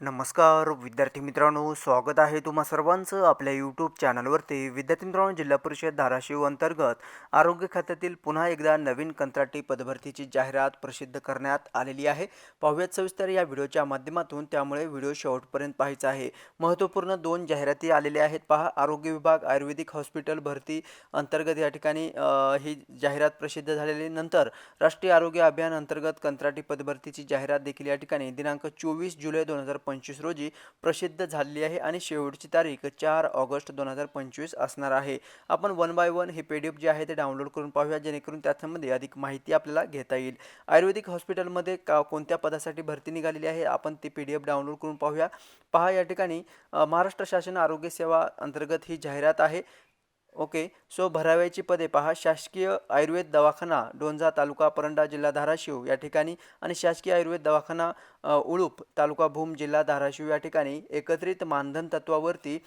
नमस्कार विद्यार्थी मित्रांनो स्वागत आहे तुम्हा सर्वांचं आपल्या यूट्यूब चॅनलवरती विद्यार्थी मित्रांनो जिल्हा परिषद धाराशिव अंतर्गत आरोग्य खात्यातील पुन्हा एकदा नवीन कंत्राटी पदभरतीची जाहिरात प्रसिद्ध करण्यात आलेली आहे. पाहूयात सविस्तर या व्हिडिओच्या माध्यमातून. त्यामुळे व्हिडिओ शेवटपर्यंत पाहायचा आहे. महत्त्वपूर्ण दोन जाहिराती आलेल्या आहेत. पहा आरोग्य विभाग आयुर्वेदिक हॉस्पिटल भरती अंतर्गत या ठिकाणी ही जाहिरात प्रसिद्ध झालेली. नंतर राष्ट्रीय आरोग्य अभियान अंतर्गत कंत्राटी पदभरतीची जाहिरात देखील या ठिकाणी. दिनांक चोवीस जुलै दोन हजार पंचवीस रोजी प्रसिद्ध झालेली आहे आणि शेवटची तारीख चार ऑगस्ट दोन हजार पंचवीस असणार आहे. आपण वन बाय वन हे पी डी एफ जे आहे ते डाउनलोड करून पाहूया जेणेकरून त्याच्यामध्ये अधिक माहिती आपल्याला घेता येईल. आयुर्वेदिक हॉस्पिटलमध्ये का कोणत्या पदासाठी भरती निघालेली आहे आपण ती पी डी एफ डाउनलोड करून पाहूया. पहा या ठिकाणी महाराष्ट्र शासन आरोग्य सेवा अंतर्गत ही जाहिरात आहे. ओके सो भराव्याची पदे पहा. शासकीय आयुर्वेद दवाखाना डोंजा तालुका परंडा जिल्हा धाराशिव या ठिकाणी आणि शासकीय आयुर्वेद दवाखाना उळूप तालुका भूम जिल्हा धाराशिव या ठिकाणी एकत्रित मानधन तत्वावरती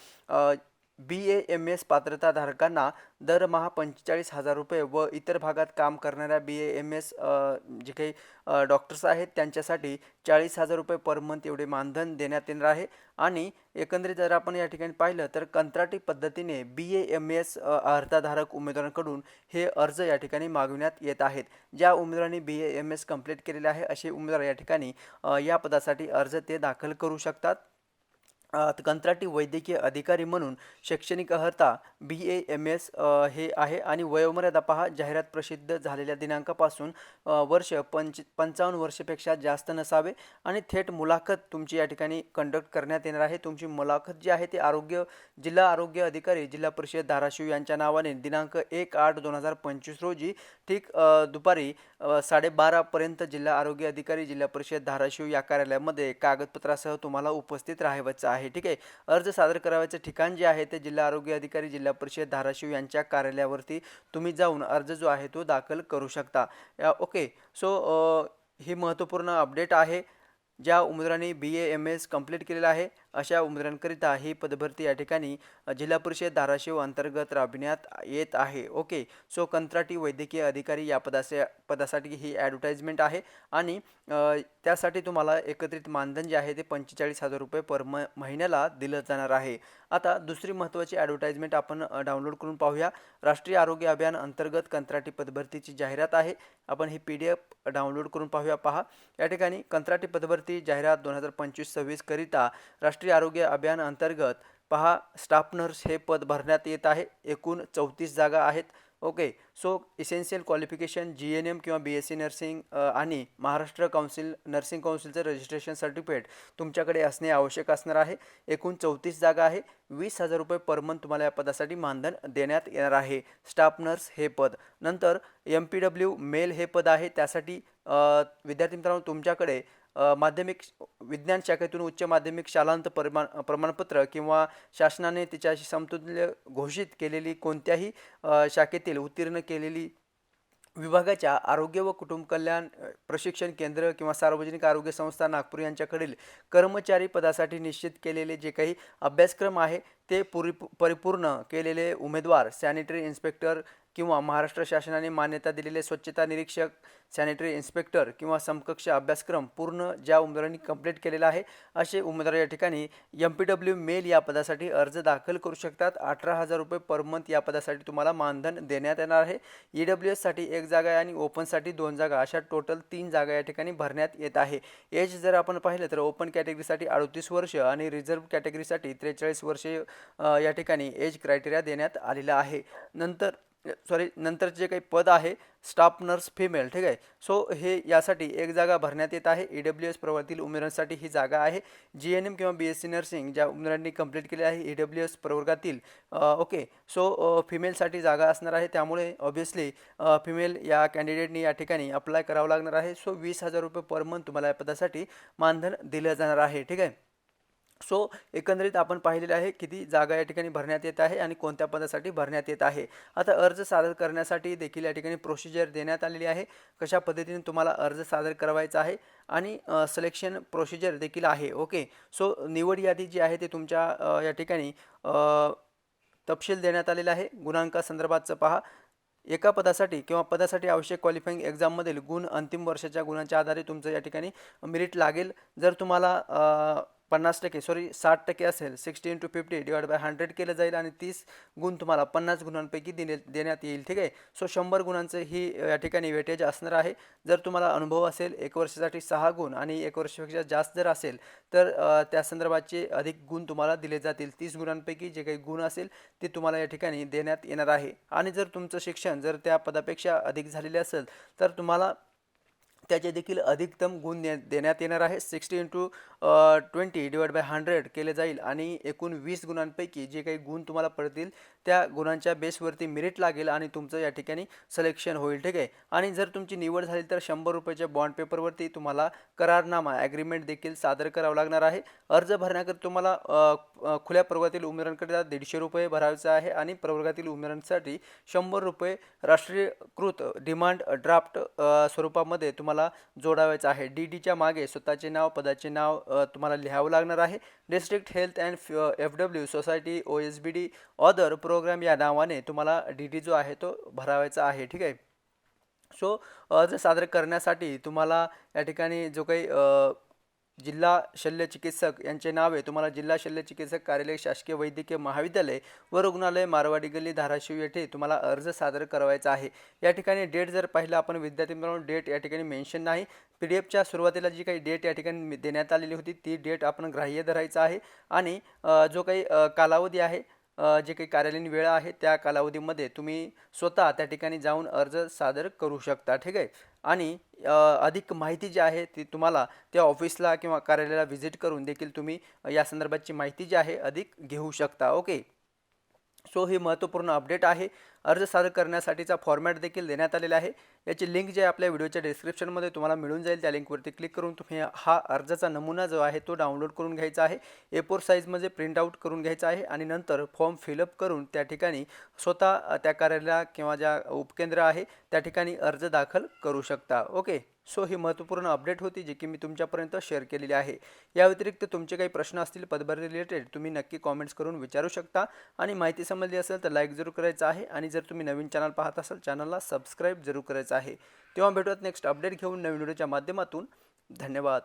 बी ए एम एस पात्रताधारकांना दरमहा पंचेचाळीस हजार रुपये व इतर भागात काम करणाऱ्या बी ए एम एस जे काही डॉक्टर्स आहेत त्यांच्यासाठी चाळीस हजार रुपये पर मंथ एवढे मानधन देण्यात येणार आहे. आणि एकंदरीत जर आपण या ठिकाणी पाहिलं तर कंत्राटी पद्धतीने बी ए एम एस अर्धाधारक उमेदवारांकडून हे अर्ज या ठिकाणी मागविण्यात येत आहेत. ज्या उमेदवारांनी B A M S complete केलेले आहे असे उमेदवार या ठिकाणी या पदासाठी अर्ज ते दाखल करू शकतात. कंत्राटी वैद्यकीय अधिकारी म्हणून शैक्षणिक अर्हता बी ए एम एस हे आहे. आणि वयोमर्यादा पहा जाहिरात प्रसिद्ध झालेल्या दिनांकापासून वर्ष पंच पंचावन्न वर्षापेक्षा जास्त नसावे. आणि थेट मुलाखत तुमची या ठिकाणी कंडक्ट करण्यात येणार आहे. तुमची मुलाखत जी आहे ती आरोग्य जिल्हा आरोग्य अधिकारी जिल्हा परिषद धाराशिव यांच्या नावाने दिनांक एक आठ दोन हजार पंचवीस रोजी ठीक दुपारी साडेबारापर्यंत जिल्हा आरोग्य अधिकारी जिल्हा परिषद धाराशिव या कार्यालयामध्ये कागदपत्रासह तुम्हाला उपस्थित राहायचं आहे. आहे. ठीक आहे. अर्ज सादर करावयाचं ठिकाण जे आहे ते जिल्हा आरोग्य अधिकारी जिल्हा परिषद धाराशिव यांच्या कार्यालयावरती तुम्ही जाऊन अर्ज जो आहे तो दाखल करू शकता. या- ओके. सो ही महत्त्वपूर्ण अपडेट आहे. ज्या उमेदवारांनी B A M S complete केलेलं आहे. अशा उमेदवारांकरिता ही पदभरती या ठिकाणी जिल्हा परिषद धाराशिव अंतर्गत राबविण्यात येत आहे. ओके. सो कंत्राटी वैद्यकीय अधिकारी या पदासे पदासाठी ही ॲडव्हर्टाइजमेंट आहे आणि त्यासाठी तुम्हाला एकत्रित मानधन जे आहे ते पंचेचाळीस हजार रुपये पर म महिन्याला दिलं जाणार आहे. आता दुसरी महत्त्वाची ॲडव्हर्टाइजमेंट आपण डाउनलोड करून पाहूया. राष्ट्रीय आरोग्य अभियान अंतर्गत कंत्राटी पदभरतीची जाहिरात आहे. आपण ही पी डी एफ डाउनलोड करून पाहूया. पहा. या ठिकाणी कंत्राटी पदभरती जाहिरात दोन हजार पंचवीस सव्वीसकरिता राष्ट्र राष्ट्रीय आरोग्य अभियान अंतर्गत पहा स्टाफ नर्स हे पद भरण्यात येत आहे. एकूण चौतीस जागा आहेत. Okay so essential qualification G N M किंवा बी एस सी नर्सिंग आणि महाराष्ट्र काउन्सिल नर्सिंग काउन्सिलचं रजिस्ट्रेशन सर्टिफिकेट तुमच्याकडे असणे आवश्यक असणार आहे. एकूण चौतीस जागा आहे. वीस हजार रुपये पर मंथ तुम्हाला या पदासाठी मानधन देण्यात येणार आहे. स्टाफ नर्स हे पद. नंतर एम पी डब्ल्यू मेल हे पद आहे. त्यासाठी विद्यार्थी मित्रांनो तुमच्याकडे माध्यमिक विज्ञान शाखेतून उच्च माध्यमिक शालांत प्रमाण प्रमाणपत्र किंवा शासनाने तिच्याशी समतुल्य घोषित केलेली कोणत्याही शाखेतील उत्तीर्ण केलेली विभागाच्या आरोग्य व कुटुंब कल्याण प्रशिक्षण केंद्र किंवा सार्वजनिक आरोग्य संस्था नागपूर यांच्याकडील कर्मचारी पदासाठी निश्चित केलेले जे काही अभ्यासक्रम आहे ते पुरी परिपूर्ण केलेले उमेदवार सॅनिटरी इन्स्पेक्टर किंवा महाराष्ट्र शासनाने मान्यता दिलेले स्वच्छता निरीक्षक सॅनिटरी इन्स्पेक्टर किंवा समकक्ष अभ्यासक्रम पूर्ण ज्या उमेदवारांनी कंप्लीट केलेला आहे असे उमेदवार या ठिकाणी एम पी डब्ल्यू मेल या पदासाठी अर्ज दाखल करू शकतात. अठरा हजार रुपये पर मंथ या पदासाठी तुम्हाला मानधन देण्यात येणार आहे. ई डब्ल्यू एससाठी एक जागा आहे आणि ओपनसाठी दोन जागा. अशा टोटल तीन जागा या ठिकाणी भरण्यात येत आहे. एज जर आपण पाहिलं तर ओपन कॅटेगरीसाठी अडतीस वर्ष आणि रिझर्व्ह कॅटेगरीसाठी त्रेचाळीस वर्षे या ठिकाणी एज क्रायटेरिया देण्यात आलेला आहे. नंतर सॉरी नंतर जे काही पद आहे स्टाफ नर्स फिमेल ठीक आहे? सो हे यासाठी एक जागा भरण्यात येत आहे. ई डब्ल्यू एस प्रवर्गातील उमेदवारांसाठी ही जागा आहे. जी एन एम किंवा बी एस सी नर्सिंग ज्या उमेदवारांनी कंप्लीट केले आहे ई डब्ल्यू एस प्रवर्गातील ओके सो फिमेलसाठी जागा असणार आहे. त्यामुळे ऑब्वियसली फिमेल या कॅन्डिडेटनी या ठिकाणी अप्लाय करावं लागणार आहे. सो वीस हजार रुपये पर मंथ तुम्हाला या पदासाठी मानधन दिलं जाणार आहे ठीक आहे? सो एकंदरीत आपण पाहिलेलं आहे किती जागा या ठिकाणी भरण्यात येत आहे आणि कोणत्या पदासाठी भरण्यात येत आहे. आता अर्ज सादर करण्यासाठी देखील या ठिकाणी प्रोसिजर देण्यात आलेली आहे. कशा पद्धतीने तुम्हाला अर्ज सादर करावायचा आहे आणि सिलेक्शन प्रोसिजर देखील आहे. ओके? सो निवड यादी जी आहे ते तुमच्या या ठिकाणी तपशील देण्यात आलेला आहे. गुणांकासंदर्भातचं पहा. एका पदासाठी किंवा पदासाठी आवश्यक क्वालिफाईंग एक्झाममधील गुण अंतिम वर्षाच्या गुणांच्या आधारे तुमचं या ठिकाणी मेरिट लागेल. जर तुम्हाला पन्नास टक्के सॉरी साठ टक्के असेल. Sixty into fifty divide by hundred केलं जाईल आणि तीस गुण तुम्हाला पन्नास गुणांपैकी दिले देण्यात येईल ठीक आहे? सो शंभर गुणांचं ही या ठिकाणी वेटेज असणार आहे. जर तुम्हाला अनुभव असेल एक वर्षासाठी सहा गुण आणि एक वर्षापेक्षा जास्त जर असेल तर त्या संदर्भाचे अधिक गुण तुम्हाला दिले जातील. तीस गुणांपैकी जे काही गुण असेल ते तुम्हाला या ठिकाणी देण्यात येणार आहे. आणि जर तुमचं शिक्षण जर त्या पदापेक्षा अधिक झालेले असेल तर तुम्हाला त्याचे देखील अधिकतम गुण दे देण्यात येणार आहे. Sixty into twenty divide by hundred केले जाईल आणि एकूण वीस गुणांपैकी जे काही गुण तुम्हाला पडतील त्या गुणांच्या बेसवरती मेरिट लागेल आणि तुमचं या ठिकाणी सिलेक्शन होईल ठीक आहे? आणि जर तुमची निवड झाली तर शंभर रुपयाच्या बॉन्ड पेपरवरती तुम्हाला करारनामा ॲग्रीमेंट देखील सादर करावं लागणार आहे. अर्ज भरण्याकरता तुम्हाला खुल्या प्रवर्गातील उमेदवारांकरिता दीडशे रुपये भरायचे आहे आणि प्रवर्गातील उमेदवारांसाठी शंभर रुपये राष्ट्रीयकृत डिमांड ड्राफ्ट स्वरूपामध्ये तुम्हाला जोडावायचं आहे. डी डीच्या मागे स्वतःचे नाव पदाचे नाव तुम्हाला लिहावं लागणार आहे. District health and F W society O S B D other programme या नावाने तुम्हाला डी डी जो आहे तो भरावायचा आहे ठीक आहे? सो अर्ज सादर करण्यासाठी तुम्हाला या ठिकाणी जो काही जिल्हा शल्य चिकित्सक यांचे नाव आहे तुम्हाला जिल्हा शल्य चिकित्सक कार्यालय शासकीय वैद्यकीय महाविद्यालय व रुग्णालय मारवाडी गल्ली धाराशिव येथे तुम्हाला अर्ज सादर करावायचा आहे. या ठिकाणी डेट जर पाहिलं आपण विद्यार्थी मित्रांनो डेट या ठिकाणी मेन्शन नाही. पी डी एफच्या सुरुवातीला जी काही डेट या ठिकाणी देण्यात आलेली होती ती डेट आपण ग्राह्य धरायचं आहे. आणि जो काही कालावधी आहे जे काही कार्यालयीन वेळ आहे त्या कालावधीमध्ये तुम्ही स्वतः त्या ठिकाणी जाऊन अर्ज सादर करू शकता ठीक आहे? आणि अधिक माहिती जी आहे ती तुम्हाला त्या ऑफिसला किंवा कार्यालयाला व्हिजिट करून देखील तुम्ही या संदर्भाची माहिती जी आहे अधिक घेऊ शकता ओके? सो ही महत्त्वपूर्ण अपडेट आहे. अर्ज सादर करण्यासाठीचा फॉर्मॅट देखील देण्यात आलेला आहे. याची लिंक जी आहे आपल्या व्हिडिओच्या डिस्क्रिप्शनमध्ये तुम्हाला मिळून जाईल. त्या लिंकवरती क्लिक करून तुम्ही हा अर्जाचा नमुना जो आहे तो डाउनलोड करून घ्यायचा आहे. ए फोर साईजमध्ये प्रिंट आऊट करून घ्यायचा आहे आणि नंतर फॉर्म फिलअप करून त्या ठिकाणी स्वतः त्या कार्यालयाला किंवा ज्या उपकेंद्र आहे त्या ठिकाणी अर्ज दाखल करू शकता. ओके सो ही महत्त्वपूर्ण अपडेट होती जी की मी तुमच्यापर्यंत शेअर केलेली आहे. या व्यतिरिक्त तुमचे काही प्रश्न असतील पदभार रिलेटेड तुम्ही नक्की कॉमेंट्स करून विचारू शकता. आणि माहिती समजली असेल तर लाईक जरूर करायचं आहे. आणि जर तुम्ही नवीन चॅनल पाहत असाल चॅनलला सबस्क्राईब जरूर करायचं आहे. तेव्हा भेटूयात नेक्स्ट अपडेट घेऊन नवीन व्हिडिओच्या माध्यमातून. धन्यवाद.